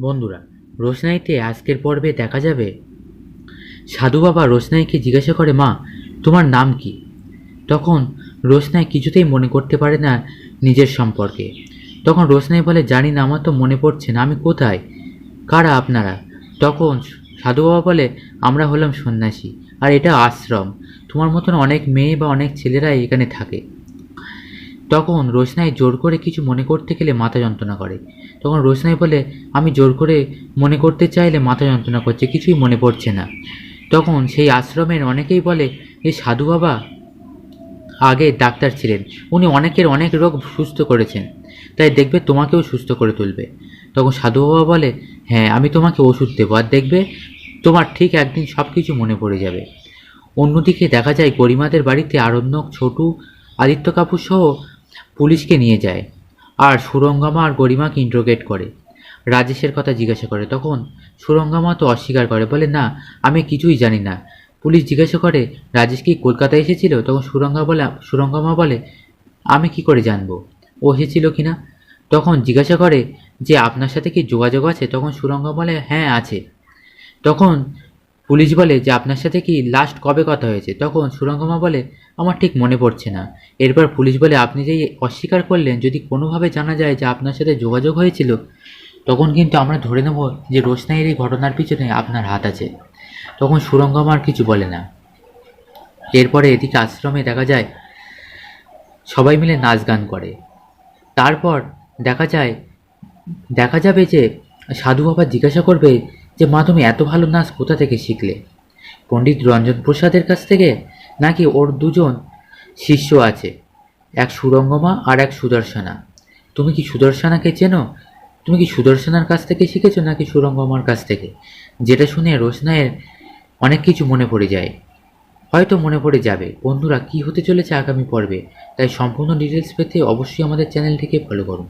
বন্ধুরা, রোশনাইতে আজকের পর্বে দেখা যাবে? সাধু বাবা রোশনাইকে জিজ্ঞাসা করে, মা, তোমার নাম কি? তখন রোশনাই কিছুতেই মনে করতে পারে না নিজের সম্পর্কে। তখন রোশনাই বলে, জানি না, আমার তো মনে পড়ছে না, আমি কোথায়? কারা আপনারা? তখন সাধু বাবা বলে, আমরা হলাম সন্ন্যাসী, আর এটা আশ্রম। তোমার মতন অনেক মেয়ে বা অনেক ছেলেরাই এখানে থাকে। তখন রোশনাই জোর করে কিছু মনে করতে গেলে মাথা যন্ত্রণা করে। তখন রোশনাই বলে, আমি জোর করে মনে করতে চাইলে মাথা যন্ত্রণা করছে, কিছুই মনে পড়ছে না। তখন সেই আশ্রমের অনেকেই বলে যে সাধু বাবা, আগে ডাক্তার ছিলেন। উনি অনেকের অনেক রোগ সুস্থ করেছেন, তাই দেখবে তোমাকেও সুস্থ করে তুলবে। তখন সাধু বাবা বলে হ্যাঁ আমি তোমাকে ওষুধ দেবো, আর দেখবে তোমার ঠিক একদিন সব কিছু মনে পড়ে যাবে। অন্যদিকে দেখা যায় গরিমাদের বাড়িতে আরণ্যক, ছোটু, আদিত্য কাপুর সহ পুলিশকে নিয়ে যায়। আর সুরঙ্গামা আর গরিমাকে ইন্ট্রোগেট করে। রাজেশের কথা জিজ্ঞাসা করে, তখন সুরঙ্গামা তো অস্বীকার করে। বলে, না, আমি কিছুই জানি না। পুলিশ জিজ্ঞাসা করে, রাজেশ কি কলকাতায় এসেছিল? তখন সুরঙ্গা বলে সুরঙ্গামা বলে, আমি কি করে জানব? ও এসেছিল কি না? তখন জিজ্ঞাসা করে, যে আপনার সাথে কি যোগাযোগ আছে? তখন সুরঙ্গা বলে হ্যাঁ আছে। তখন পুলিশ বলে যে আপনার সাথে কি লাস্ট কবে কথা হয়েছে? তখন সুরঙ্গমা বলে, আমার ঠিক মনে পড়ছে না। এরপর পুলিশ বলে, আপনি যে অস্বীকার করলেন, যদি কোনোভাবে জানা যায় যে আপনার সাথে যোগাযোগ হয়েছিল, তখন কিন্তু আমরা ধরে নেব যে রোশনাইয়ের এই ঘটনার পিছনে আপনার হাত আছে। তখন সুরঙ্গমা আর কিছু বলে না। এরপরে এদিকে আশ্রমে দেখা যায়, সবাই মিলে নাচ গান করে। তারপর দেখা যায়, দেখা যাবে যে সাধু বাবা জিজ্ঞাসা করবে যে মা তুমি এত ভালো নাচ কোথা থেকে শিখলে? পণ্ডিত রঞ্জন প্রসাদের কাছ থেকে? নাকি ওর দুজন শিষ্য আছে? এক সুরঙ্গমা আর এক সুদর্শনা। তুমি কি সুদর্শনাকে চেনো? তুমি কি সুদর্শনার কাছ থেকে শিখেছো নাকি সুরঙ্গমার কাছ থেকে? যেটা শুনে রোশনায়ের অনেক কিছু মনে পড়ে যায়। হয়তো মনে পড়ে যাবে, বন্ধুরা, কি হতে চলেছে আগামী পর্বে? তাই সম্পূর্ণ ডিটেলস পেতে অবশ্যই আমাদের চ্যানেলটিকে ফলো করুন।